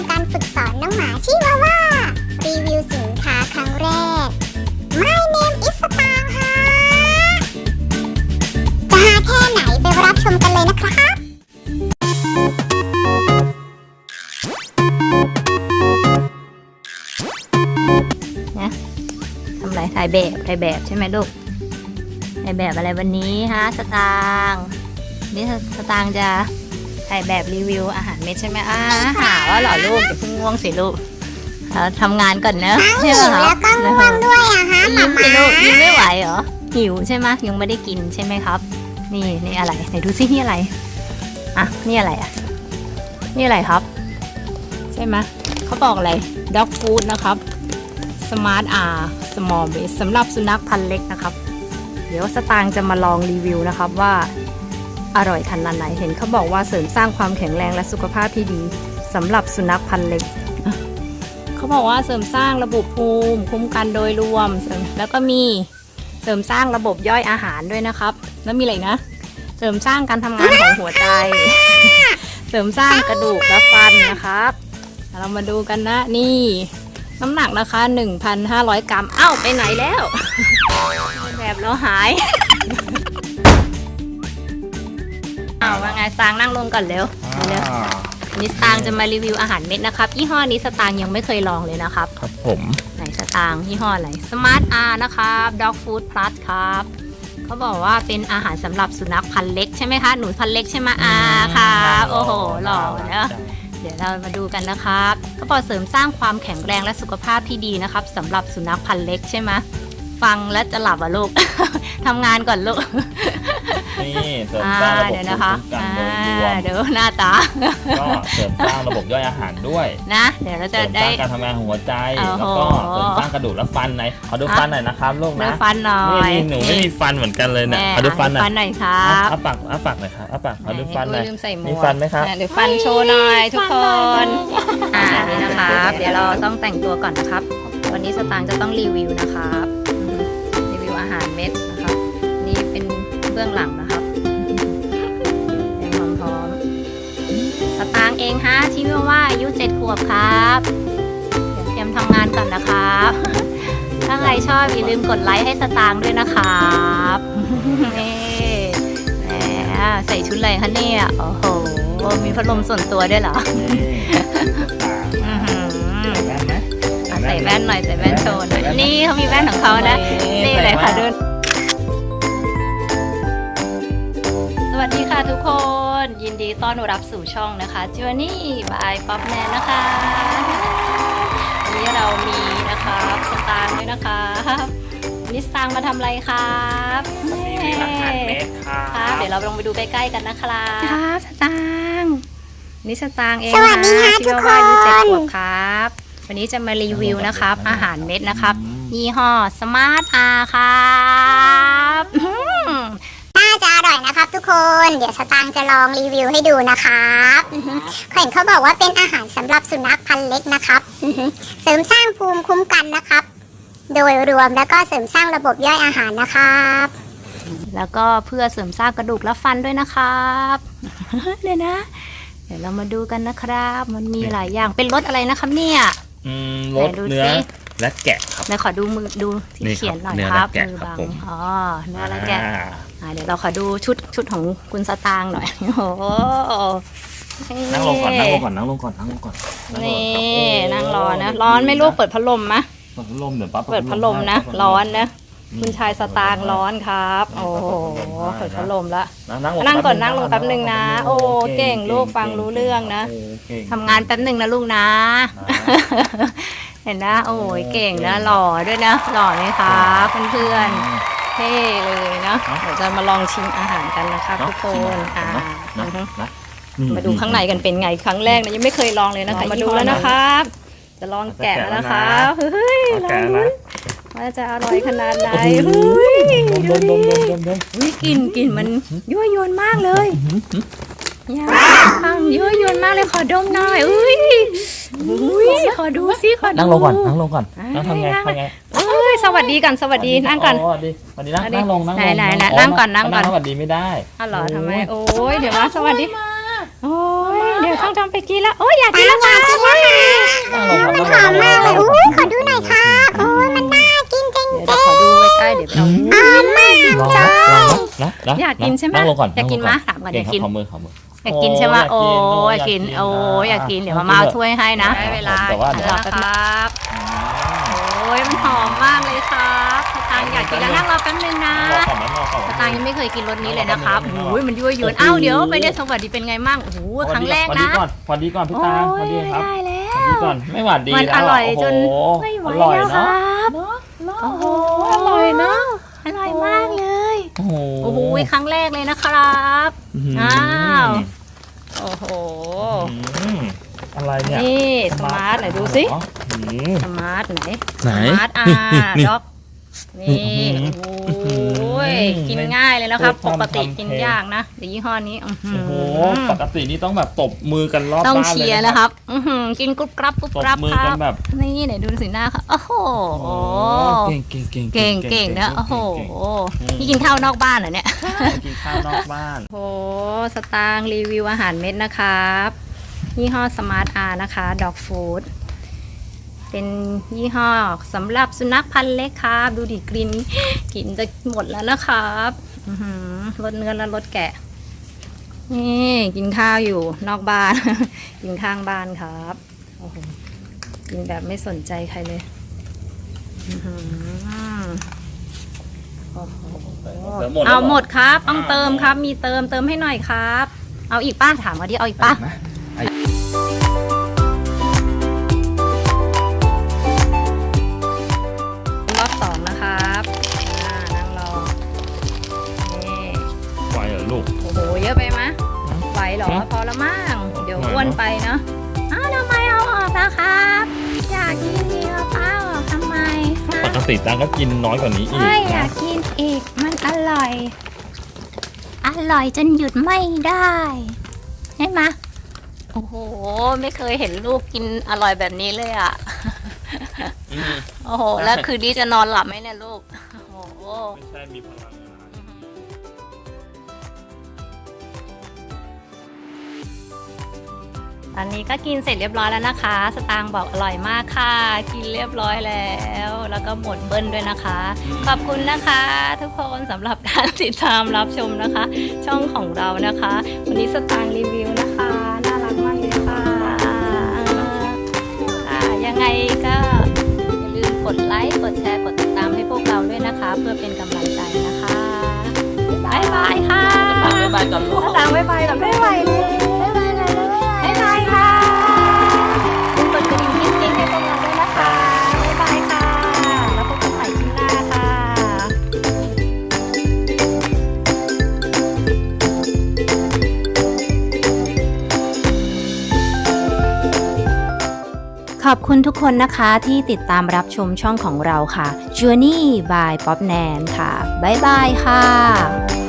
ำการฝึกสอนน้องหมาชิวาว่า รีวิวสินค้าครั้งแรก My name is สตางค์ฮะจะหาแค่ไหนไปรับชมกันเลยนะครับนะทำไรถ่ายแบบถ่ายแบบใช่ไหมลูกถ่ายแบบอะไรวันนี้ฮะสตางค์นี่สตางค์จะ ถ่ายแบบรีวิวอาหารเม็ดใช่ไหมอ่าหาว่าเหรอลูกอย่าเพิ่งง่วงสิลูกเราทำงานก่อนเนอะทั้งใช่หิวไหมแล้วก็ง่วงด้วยอะฮะหยิ้มามสิมาลูกยิ้มไม่ไหวเหรอหิวใช่ไหมยังไม่ได้กินใช่ไหมครับ นี่นี่อะไรไหนดูซินี่อะไรอะนี่อะไรอะนี่อะไรครับ ใช่ไหมเขาบอกอะไร dog food นะครับ smart R small base สำหรับสุนัขพันธุ์เล็กนะครับ เดี๋ยวสตางค์จะมาลองรีวิวนะครับว่า อร่อยขนาดไหนเห็นเขาบอกว่าเสริมสร้างความแข็งแรงและสุขภาพที่ดีสำหรับสุนัขพันธุ์เล็ก เขาบอกว่าเสริมสร้างระบบภูมิคุ้มกันโดยรวม แล้วก็มีเสริมสร้างระบบย่อยอาหารด้วยนะครับ แล้วมีอะไรนะ เสริมสร้างการทำงานของหัวใจ เสริมสร้างกระดูกและฟันนะครับ เรามาดูกันนะนี่ น้ำหนักนะคะ 1,500 กรัม เอ้าไปไหนแล้วแบบเราหาย ไงสตางค์นั่งลงก่อนเร็วเร็ววันนี้สตางค์จะมารีวิวอาหารเม็ดนะครับยี่ห้อนี้สตางค์ยังไม่เคยลองเลยนะครับ ครับผมไหนสตางค์ยี่ห้ออะไร Smart R นะครับ Dog Food Plus ครับเขาบอกว่าเป็นอาหารสำหรับสุนัขพันธุ์เล็กใช่ไหมคะหนูพันธุ์เล็กใช่ไหมอาครับโอ้โหหล่อเนอะ เดี๋ยวเรามาดูกันนะครับเขาบอกเสริมสร้างความแข็งแรงและสุขภาพที่ดีนะครับสำหรับสุนัขพันธุ์เล็กใช่ไหมฟังแล้วจะหลับอะลูก ทำงานก่อนลูก นี่เสริมอ่าสร้างระบบเดี๋ยวภูนะคะมิคุ้มกันอ่าโดยรวมเดี๋ยวหน้าตา ก็เสริมสร้างระบบย่อยอาหารด้วยนะ เดี๋ยวเราเสริจะมสได้ ร้างการทำงานของหัวใจ โอ้โห แล้วก็เสริมสร้างกระดูกและฟันไหนขอดูอะฟันหน่อยนะครับลูกเนื้นะอฟันหน่อนี่ยนี่หนูไม่มีฟันเหมือนกันเลยเนี่ยแม่ขอดูฟันหน่อยฟันหน่อยครัอะบอ้าปากอ้าปากหน่อยครับอ้าปากขอดูฟันหน่อย ลืมใส่หมวกมีฟันไหมครับ อะเดี๋ยวฟันโชว์หน่อยทุกคน อ่านี่นะครับ เดี๋ยวเราต้องแต่งตัวก่อนนะครับ วันนี้สตางค์จะต้องรีวิวนะครับ เจ็ดขวบครับเดี๋ยวเตรียมทำงานก่อนนะครับ ถ้าใครชอบอย่าลืมกดไลค์ให้สตางค์ด้วยนะครับนี่แหมใส่ชุดอะไรคะเนี่ยโอ้โหมีพัดลมส่วนตัวด้วยเหรออื้อหือแว่นไหมอะใส่แว่นหน่อยใส่แว่นโชว์หน่อยนี่เขามีแว่นของเขานะนี่เลยค่ะดู ดีต้อนรับสู่ช่องนะคะจ o วนี่บายป๊อปแมนนะคะวันนี้เรามีนะครับสตางค์ด้วยนะครับวันนี้สตางค์มาทำอะไรครับมีอาหารเม็ดครัครับบเดี๋ยวเราลองไปดูใกล้ๆกันนะครับครับสตางค์นี่สตางค์เองสวัสดีค่ะที่ทุกว่าอายุเจ็ดคนขวบครับ วันนี้จะมารีวิวนะครับ อาหารเม็ดนะครับ ยี่ห้อสมาร์ทอาครับอื้อหือน่าจะ อร่อยนะครับทุกคน เดี๋ยวสตางค์จะลองรีวิวให้ดูนะครับอือฮึเห็นเขาบอกว่าเป็นอาหารสำหรับสุนัขพันธุ์เล็กนะครับอือฮึเสริมสร้างภูมิคุ้มกันนะครับ โดยรวมแล้วก็เสริมสร้างระบบย่อยอาหารนะครับแล้วก็เพื่อเสริมสร้างกระดูกและฟันด้วยนะครับเดี๋ยวนะ เดี๋ยวเรามาดูกันนะครับ มันมีหลายอย่างเป็นรสอะไรนะครับเนี่ยอืมรสไหนดูเนื้อสิและแกะครับเดี๋ยวขอดูมือดูที่นี่ครับเขียนหน่อยเนื้อครับและแกะมือครับบังผมอ๋อเนื้อและแกะอ่าอ่า เดี๋ยวเราขอดูชุดชุดของคุณสตางค์หน่อย โอ้โหนั่งลงก่อนนั่งลงก่อนนั่งลงก่อนนั่งลงก่อนงลงนี่ก่อนั่งรอนะร้อนไหม่ลูกเปิดพัดลมมะเปิดพัดลมเดี๋ยวปั๊บเปิดพัดลมนะร้อนนะอืมคุณชายสตางค์ร้อนครับ โอ้โหเปิดพัดลมละนั่งลงนั่งก่อนแป๊บนั่งลงแป๊บหนึ่งนะ โอ้เก่งลูกฟังรู้เรื่องนะโเก่งทำงานแป๊บหนึ่งนะลูกนะ เห็นนะ โอ้ยเก่งนะหล่อด้วยนะหล่อไหมคะเพื่อนๆ เท่เลยนะเดี๋ยวจะมาลองชิมอาหารกันนะครับทุกคนอ่านะอือฮึนะมาดูข้างในกันเป็นไงครั้งแรกนะยังไม่เคยลองเลยนะคะมาดูแล้วนะครับ จะลองแกะแล้วนะครับเฮ้ยลแกะองนะว่าจะอร่อยขนาดไหนเฮ้ยดูดิอุ้ยกลิ่นกลิ่นมันยั่วยวนมากเลยยายั่วยวนมากเลยขอดมหน่อยอุ้ยอุ้ยขอดูสิขอดูนั่งลงก่อนนั่งลงก่อนอ่านั่งทำไงนั่งทำไงเอ้ยส วัสดีกันสวัสดีนั่งก่อน สวัสดีสวัสดีนั่งสวัสดีนั่งลงนั่งลงไหนไหนไหนนั่งก่อนนั่งก่อน สวัสดีไม่ได้อ๋อเหรอทำไมโอ้ยเดี๋ยวมาสวัสดีโอ้ยเดี๋ยวต้องทำไปกินแล้วโอ้ยอยากกินแล้วอยากกินแล้วค่ะนั่งลงมันหก่ออนมมากเลยอุ้ยขอดูหน่อยครับโอ้ยมันน่ากินจริงเดี๋ยวเราขอดูใกล้ๆเดี๋ยวไปเอาๆอ่อนมากลองนะลองนะนะอยากกินใช่ไหมนั่งลงก่อนอยากกินงลงมะถามก่อนอยากกินขอมือขอมืออยากกินใช่ไหมโอ้โอ้อยากกกิอายกินนโอ้อยากกกิอายกินนเดี๋ยวนะมามาเอาถ้วยให้นะได้ได้เวลาแต่ว่ารอแป๊บนะครับโอ้ ยมันหอมมากเลยครับสตางค์อยากกินแล้วนั่งรอแป๊บนึงนะนั่งรอก่อนนั่งรอก่อนสตางค์ยังไม่เคยกินรสนี้เลยนะครับนั่งรอโอ้ยมันยั่วยวนอ้าวเดี๋ยวไปเดสวัสดีเป็นไงมั่งโอ้โหครั้งแรกสวัสดีนะก่อนสวัสดีก่อนพี่ตาสวัสดีครับได้แล้สวัสดีก่อนไม่หวานดีมันแล้วอร่อยจนโอ้โหไม่ไหวอร่อยแล้วคเนาะรับโอ้โหอร่อยเนาะอร่อยมากเลยโอ้โหโอ้โหครั้งแรกเลยนะครับอ้าวโอ้โหอืมอะไรเนี่ยนี่สมาร์ทไหนดูสิอ๋ออืม สมาร์ทไหนไหนสมาร์ทอานี่ด็อกนี่อื้อหือโอ้ยอื้อหือกินง่ายเลยนะครับโอ้ปทำกติทำกินเทยากนะเดี๋ยวยี่ห้อนี้อื้อหืโอ้อโหปกตินี่ต้องแบบตบมือกันรอบต้องบ้านเชีเลยยร์นะนะครับอื้อหือกินกรุบกรับกรุบตบกรับมือคกัรันบแบบนี่ไหนดูสีหน้าค่ะโอ้โหเก่งเก่งเก่งเก่งเก่งนะโอ้โหเก่งนี่กินข้าวนอกบ้านเหรอเนี่ยเก่งกินข้าวนอกบ้านโอ้สตางค์รีวิวอาหารเม็ดนะครับยี่ห้อสมาร์ทอานะคะดอกฟู้ด เป็นยี่ห้อสำหรับสุนัขพันธุ์เล็กครับ ดูดิกรีนกินจะหมดแล้วนะครับอื้อหือลดเนื้อและลดแกะ นี่กินข้าวอยู่นอกบ้าน กินข้างบ้านครับโอ้โหกินแบบไม่สนใจใครเลยอื้อหือโอ้โหเอาหมดครับ ต้องเติมครับ มีเติมเติมให้หน่อยครับ เอาอีกป้าถามมาดิเอาอีกป้า อ้โหเยอะไปไหมะฮะไหวเหรอฮะพอละมั่งเดี๋ยวไหวเนอะอ้วนไปเนาะอ้าวทำไมเอาออกล่ะครับอยากกินอีกเอาเปล่าทำไมฮะปกติตังก็กินน้อยกว่านี้อีกใช่อยานะกกินอีกมันอร่อย อร่อยจนหยุดไม่ได้ใช่ไหมะโอ้โห ไม่เคยเห็นลูกกินอร่อยแบบนี้เลยอะอืมโอ้โห แล้วคืนนี้จะนอนหลับไหมเนี่ยลูก โอ้โห ไม่ใช่มีพลัง อนนี้ก็กินเสร็จเรียบร้อยแล้วนะคะ สตางค์บอกอร่อยมากค่ะ กินเรียบร้อยแล้ว แล้วก็หมดเบิ้ลด้วยนะคะ ขอบคุณนะคะ ทุกคนสำหรับการติดตามรับชมนะคะ ช่องของเรานะคะ วันนี้สตางค์รีวิวนะคะ น่ารักมากเลยค่ะค่ะยังไงก็อย่าลืมกดไลค์ กดแชร์ กดติดตามให้พวกเราด้วยนะคะ เพื่อเป็นกำลังใจนะคะ บ๊ายบายค่ะตังบ๊ายบายก่อนลูกสตางค์บ๊ายบายก่อนบ๊ายบาย คุณทุกคนนะคะที่ติดตามรับชมช่องของเราค่ะ Journey by Pop Nan ค่ะ บ๊ายบายค่ะ